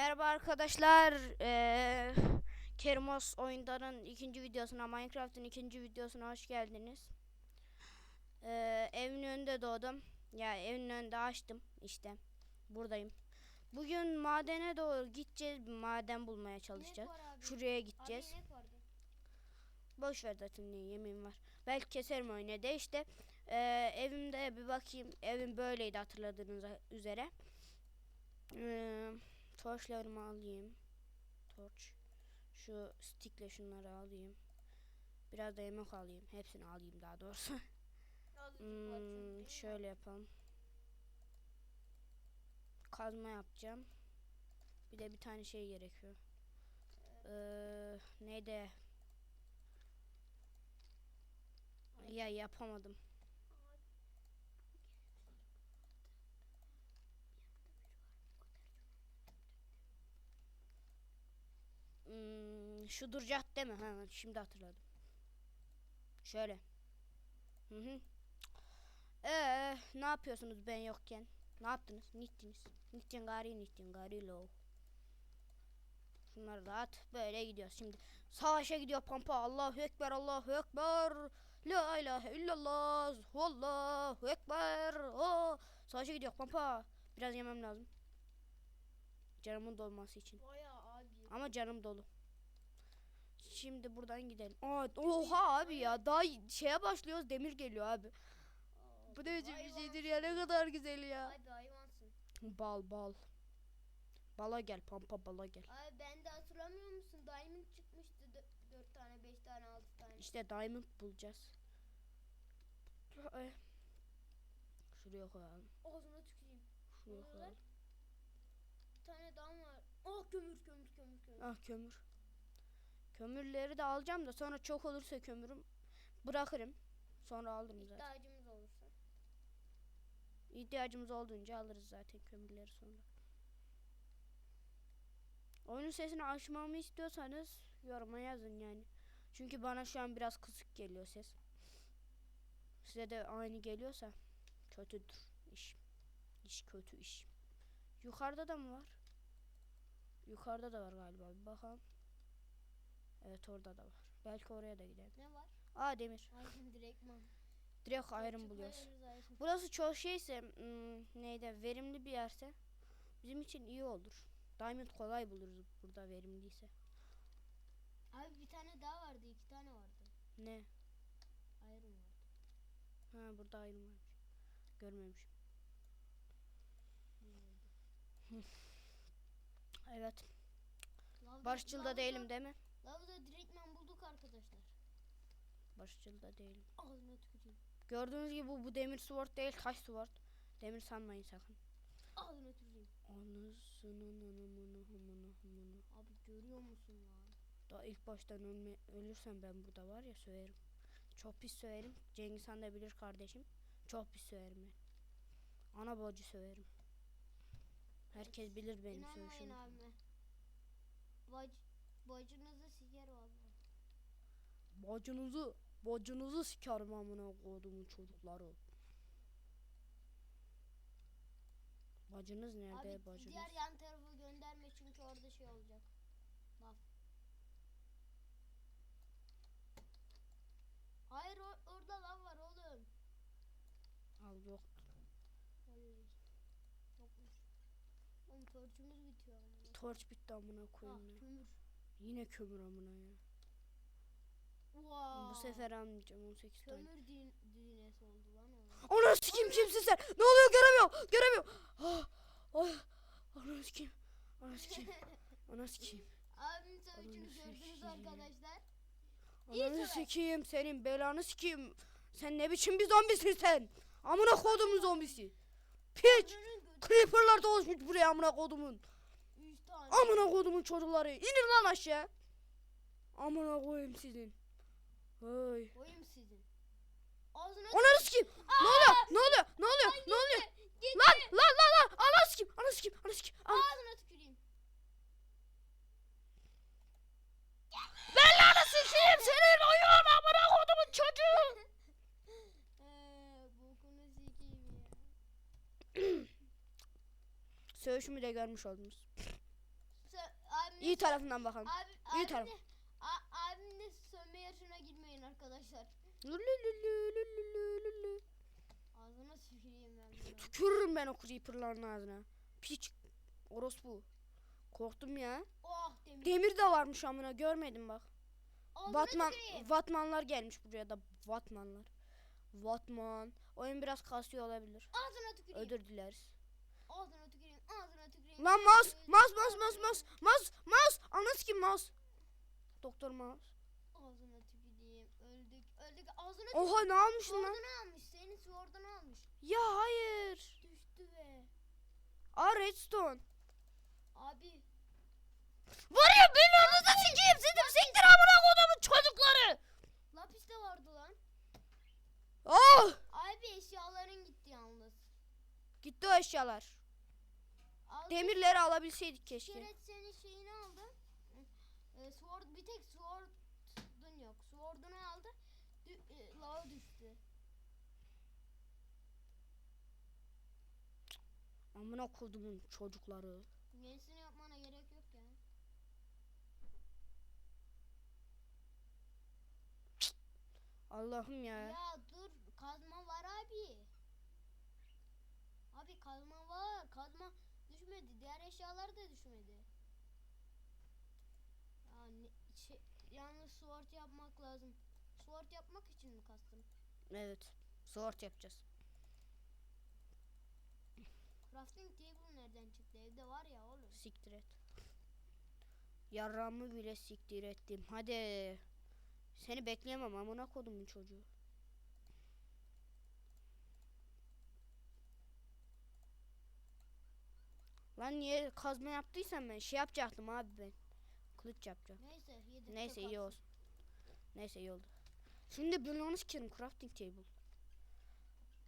Merhaba arkadaşlar. Ee, Kerimos oyunların ikinci videosuna, Minecraft'ın ikinci videosuna hoş geldiniz. Ee, evin önünde doğdum. Ya evin önünde açtım işte. Buradayım. Bugün madene doğru gideceğiz. Bir maden bulmaya çalışacağız. Şuraya gideceğiz. Abi. Boş ver zaten yemeğim var. Belki keserim oyunu de işte. Ee, evimde bir bakayım. Evim böyleydi hatırladığınız üzere. Ee, torçlarımı alayım. Torç. Şu stickle şunları alayım. Biraz da yemek alayım. Hepsini alayım daha doğrusu. Hmm, şöyle yapalım. Kazma yapacağım. Bir de bir tane şey gerekiyor. Ee, neydi? Ya yapamadım. Hmm, şu duracak değil mi? Ha, şimdi hatırladım. Şöyle. Hı hı. Ee, ne yapıyorsunuz ben yokken? Ne yaptınız? Nittiniz. Nittin gari nittin gari low. Şunları da at. Böyle gidiyoruz şimdi. Savaşa gidiyor pampa. Allahu Ekber, Allahu Ekber. La ilahe illallah. Allahu Ekber. Oh. Savaşa gidiyor pampa. Biraz yemem lazım. Canımın dolması için. Bayağı abi. Ama canım dolu. Şimdi buradan gidelim. Aa, oha abi ya. Daha şeye başlıyoruz. Demir geliyor abi. Bu ne biçim bir şeydir ya. Ne kadar güzel ya. Abi hayvansın. Bal bal. Bala gel pampa bala gel. Abi ben de hatırlamıyor musun? Diamond çıkmıştı. 4 tane, 5 tane, 6 tane. İşte diamond bulacağız. Ay. Şuraya koyalım. Ağzına tüküreyim. Şuraya koyalım. Bir tane daha var. Ah kömür, kömür, kömür, kömür. Ah kömür. Kömürleri de alacağım da sonra çok olursa kömürüm bırakırım. Sonra alırım zaten. İhtiyacımız olursa. İhtiyacımız olduğunca alırız zaten kömürleri sonra. Oyunun sesini açmamı istiyorsanız yoruma yazın yani. Çünkü bana şu an biraz kısık geliyor ses. Size de aynı geliyorsa kötüdür iş. İş kötü iş. Yukarıda da mı var? Yukarıda da var galiba. Bir bakalım. Evet orada da var. Belki oraya da gidelim. Ne var? Aa demir. Aydın direktman. Direkt Çıkma buluyoruz. Burası çok şeyse hmm, neydi verimli bir yerse bizim için iyi olur. Diamond kolay buluruz burada verimliyse. Abi bir tane daha vardı, iki tane vardı. Ne? Ayrım vardı. Ha burada iron varmış. Görmemişim. Evet. Barışçıl da değilim değil mi? Lavda direktman bulduk arkadaşlar. Barışçıl da değilim. Ağzına tüküreyim. Gördüğünüz gibi bu, bu demir sword değil taş sword. Demir sanmayın sakın. Ağzına tüküreyim. Anasının anamını hamını hamını. Abi görüyor musun lan? Daha ilk baştan ölme, ölürsem ben burada var ya söverim. Çok pis söverim. Cengiz Han da bilir kardeşim. Çok pis söverim ben. Ana bacı söverim. Herkes bilir benim sövüşümü. Bac bacınızı siker valla. Bacınızı, bacınızı sikerim amına kodumun çocukları. Bacınız nerede Abi bacınız? diğer yan tarafı gönderme çünkü orada şey olacak. Bak. Hayır or- orada lav var oğlum. Al yok. Vallahi. Yokmuş. Oğlum torçumuz bitiyor. Torç bitti amına Ah koyayım ya. kömür. Yine kömür amına ya. Wow. Bu sefer almayacağım 18 tane. Kömür din dinesi oldu lan o. Ana sikeyim kimsin sen? Ne oluyor göremiyorum. Göremiyorum. Ah, ah, ana sikeyim. Ana sikeyim. Ana sikeyim. Abimin sövüşünü gördünüz arkadaşlar. Ananı sikeyim senin belanı sikeyim. Sen ne biçim bir zombisin sen? Amına kodumun zombisi. Piç. Creeper'lar dolaşmış buraya amına kodumun. 100 tane. Amına kodumun çocukları. İnin lan aşağı. Amına koyayım sizin. Hey. Oyum sizin. Ağzına Ananı sikeyim. Ne oluyor? Ne oluyor? Ne oluyor? Ne oluyor? Gitti. Lan lan lan lan. Ananı sikeyim. Ananı sikeyim. Ananı sikeyim. An- Ağzına tüküreyim. Belanı sikeyim senin oyun amına kodumun çocuğu. Eee bokunu sikeyim ya. Söğüşümü de görmüş oldunuz. İyi tarafından bakalım. Abi, İyi taraf. abim de sönme yarışına girmeyin arkadaşlar. Ağzına tüküreyim ben bunu. Tükürürüm ben o creeperların ağzına. Piç. Orospu. Korktum ya. Oh demir. Demir de varmış amına görmedim bak. Ağzına Batman, tüküreyim. Vatmanlar gelmiş buraya da. Vatmanlar. Vatman. Oyun biraz kasıyor olabilir. Ağzına tüküreyim. Özür dileriz. Ağzına. Lan mouse, mouse, mouse, mouse, mouse, mouse, mouse. Anası kim mouse? Doktor mouse. Ağzına tüküreyim. Öldük. Öldük. Ağzına tüküreyim. Oha ne almışsın lan? Sword'unu almış. Senin sword'unu almış. Ya hayır. Düştü ve. Aa redstone. Abi. Var ya beni orada sikeyim sidim siktir amına kodumun çocukları. Lapis de vardı lan. Oh! Abi eşyaların gitti yalnız. Gitti o eşyalar. Demirleri alabilseydik keşke. Şeret senin şeyini aldı. E, sword bir tek sword'un yok. Sword'unu aldı. Dü, e, lava düştü. Amına kodumun çocukları. Yenisini yapmana gerek yok ya. Allah'ım ya. Ya dur kazma var abi. Abi kazma var. Kazma düşmedi. Diğer eşyalar da düşmedi. Ya ne, şey, yalnız sword yapmak lazım. Sword yapmak için mi kastım? Evet. Sword yapacağız. Crafting table nereden çıktı? Evde var ya oğlum. Siktir et. Yarramı bile siktir ettim. Hadi. Seni bekleyemem amına kodumun çocuğu. Lan niye kazma yaptıysam ben şey yapacaktım abi ben. Kılıç yapacağım. Neyse yedik. Neyse iyi olsun. Neyse iyi oldu. Şimdi bloğunu sikerim crafting table.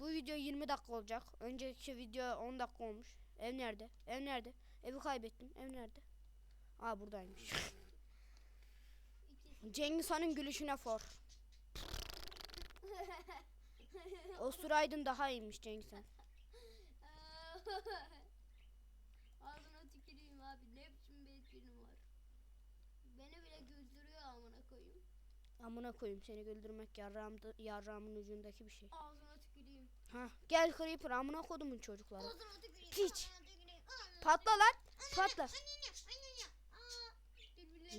Bu video 20 dakika olacak. Önceki video 10 dakika olmuş. Ev nerede? Ev nerede? Evi kaybettim. Ev nerede? Aa buradaymış. Cengiz Han'ın gülüşüne for. Osuraydın daha iyiymiş Cengiz Han. Ağzına tüküreyim abi. Ne biçim bir esprim var. Beni bile güldürüyor amına koyayım. Amına koyayım seni güldürmek yarrağımda, yarrağımın ucundaki bir şey. Ağzına tüküreyim. Ha gel Creeper amına kodumun çocukları. Ağzına tüküreyim. Piç. Patla lan. Patla.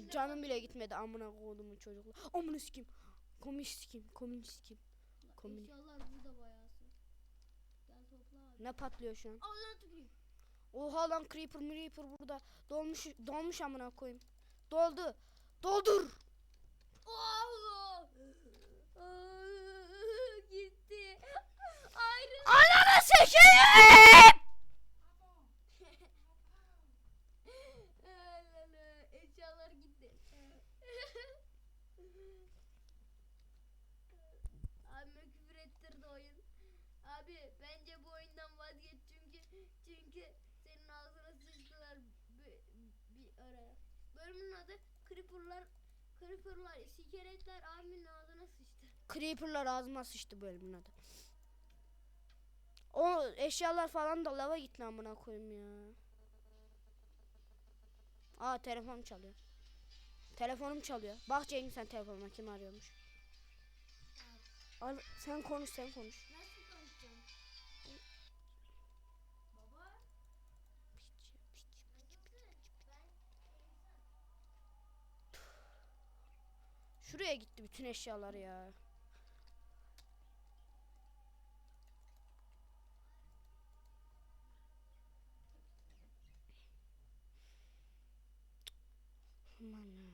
Canım bile gitmedi amına kodumun çocuklar. Amına sikim. Komünist sikim. Komünist sikim. bak. komün- Eşyalar burada bayağısı. Gel topla abi. Ne patlıyor şu an? Ağzına tüküreyim. Oha lan Creeper Creeper burada. Dolmuş dolmuş amına koyayım. Doldu. Doldur. Gitti. Ananı sikeyim. Eşyalar gitti. Abime küfür ettirdi oyun. Abi bence bu oyundan vazgeç çünkü çünkü senin ağzına sıçtılar bir, bir araya. Bölümün adı Creeper'lar Creeper'lar, sikeretler abimin ağzına sıçtı. Creeper'lar ağzıma sıçtı bölümün adı. O eşyalar falan da lava gitti amına koyayım ya. Aa telefonum çalıyor. Telefonum çalıyor. Bak Cengiz sen telefonuma kim arıyormuş. Al, sen konuş sen konuş. Şuraya gitti bütün eşyalar ya. Aman ya.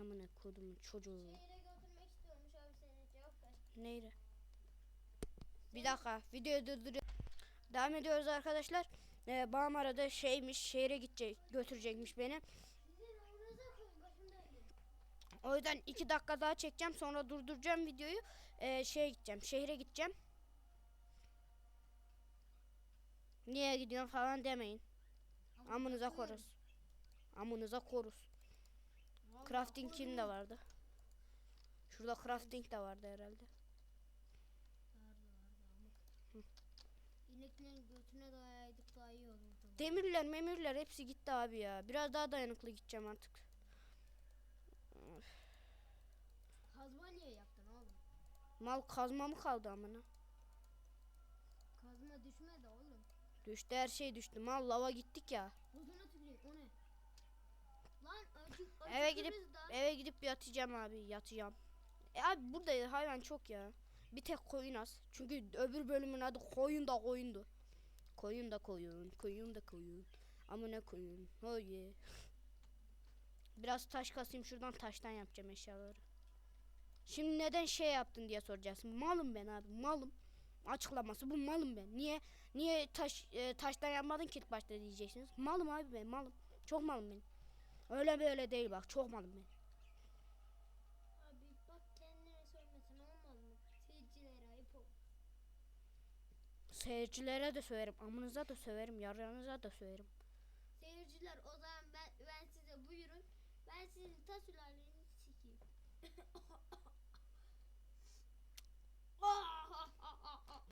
Amına kodumun çocuğu. Şehre götürmek istiyormuş abi seni cevap ver. Neydi? Bir dakika videoyu durduruyorum. Devam ediyoruz arkadaşlar. Ee, babam arada şeymiş şehre gidecek götürecekmiş beni. Sizin amınıza koyun başımdaydı. O yüzden iki dakika daha çekeceğim sonra durduracağım videoyu. Ee, şeye gideceğim şehre gideceğim. Niye gidiyorsun falan demeyin. Amınıza koruz. Amınıza koruz. Crafting kim de vardı? Şurada crafting de vardı herhalde. İneklerin götüne dayaydık daha iyi olurdu Demirler memirler hepsi gitti abi ya. Biraz daha dayanıklı gideceğim artık. Kazma niye yaptın oğlum? Mal kazma mı kaldı amına? Kazma düşmedi oğlum. Düştü her şey düştü. Mal lava gittik ya. Tüküreyim o ne? Lan acık Eve gidip da. eve gidip yatacağım abi yatacağım. E abi burada hayvan çok ya. Bir tek koyun az. Çünkü öbür bölümün adı koyun da koyundu. Koyun da koyun, koyun da koyun. Ama ne koyun? Oh yeah. Biraz taş kasayım şuradan taştan yapacağım eşyaları. Şimdi neden şey yaptın diye soracaksın. Malım ben abi malım. Açıklaması bu malım ben. Niye niye taş e, taştan yapmadın ki ilk başta diyeceksiniz. Malım abi ben malım. Çok malım ben. Öyle böyle değil bak çok malım ben. Abi bak kendine sormasın olmaz mı? Seyircilere ayıp ol. Seyircilere de söylerim. Amınıza da söylerim. Yarınıza da söylerim. Seyirciler o zaman ben, ben size buyurun. Ben sizin ta sülalenizi sikeyim.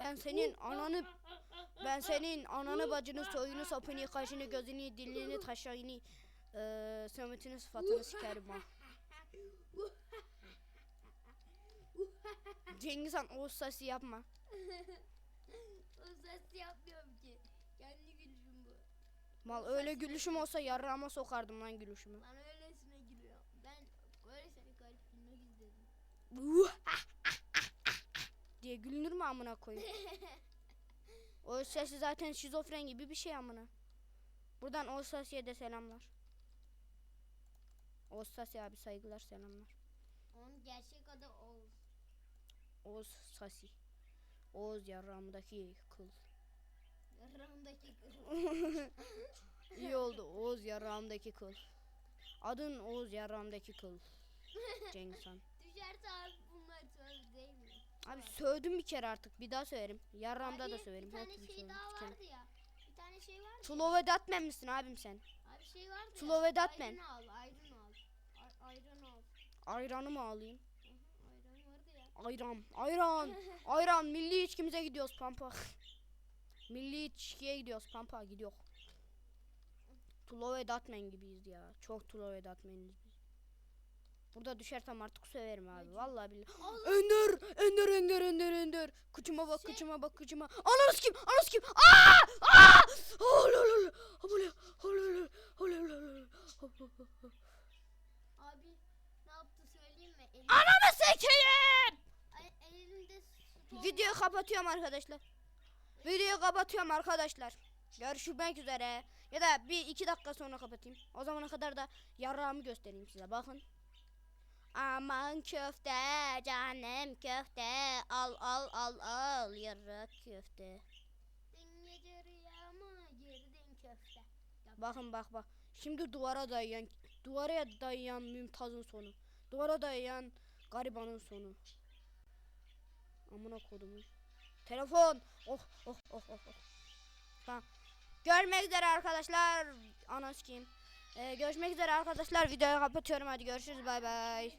Ben senin ananı ben senin ananı bacını soyunu sapını kaşını gözünü dilini taşağını eee sömetini sıfatını sikerim ha. Cengiz Han o sesi yapma. o ses yapmıyorum ki. Kendi gülüşüm bu. Mal öyle gülüşüm olsa yarrağıma sokardım lan gülüşümü. Lan öylesine gülüyor. Ben öylesine gülmek istedim. Diye gülünür mü amına koyayım? O sesi zaten şizofren gibi bir şey amına. Buradan Ostasi'ye de selamlar. Ostasi abi saygılar selamlar. Onun gerçek adı Oğuz. Oğuz Sasi. Oğuz yarrağımdaki kıl. Yarağımdaki kız. İyi oldu Oğuz yarrağımdaki kıl. Adın Oğuz yarrağımdaki kıl. Cengiz Han. Düşerse abi bunlar söz değil Abi sövdüm bir kere artık bir daha söylerim. Yarrağımda da Abi, söylerim. Bir tane türlü şey daha vardı ya. Bir tane şey vardı ya. Tulovedat men misin abim sen? Abi şey vardı ya. Slovedat men. Ayran al, ayran al. Ay- ayran al. Ayranı mı alayım? Ayran ya. Ayran, ayran. Milli içkimize gidiyoruz pampa. Milli içkiye gidiyoruz pampa gidiyor. Tulo ve Datman gibiyiz ya. Çok Tulo ve Datman'iz biz. Burada düşersem artık söverim abi. Vallahi billahi. Önder, Önder, Önder, Önder, Önder. Kıçıma bak, Şey- kıçıma bak, kıçıma. Ananız kim? Ananız kim? Aa! Aa! Ololol. Ololol. Ololol. Ololol. Abi ne yaptı söyleyeyim mi? Elim, Ananı spor Videoyu kapatıyorum arkadaşlar. Videoyu kapatıyorum arkadaşlar. Görüşmek üzere. Ya da bir iki dakika sonra kapatayım. O zamana kadar da yarrağımı göstereyim size. Bakın. Aman köfte canım köfte al al al al yarrak köfte. Dün gece rüyama girdin köfte. Yap. Bakın bak bak. Şimdi duvara dayayan duvara dayayan Mümtaz'ın sonu. Duvara dayayan garibanın sonu. Amına kodumun. Telefon. Oh oh oh oh. oh. Tamam. Görmek üzere arkadaşlar. Anas kim? Ee, görüşmek üzere arkadaşlar. Videoyu kapatıyorum. Hadi görüşürüz. Bay bay.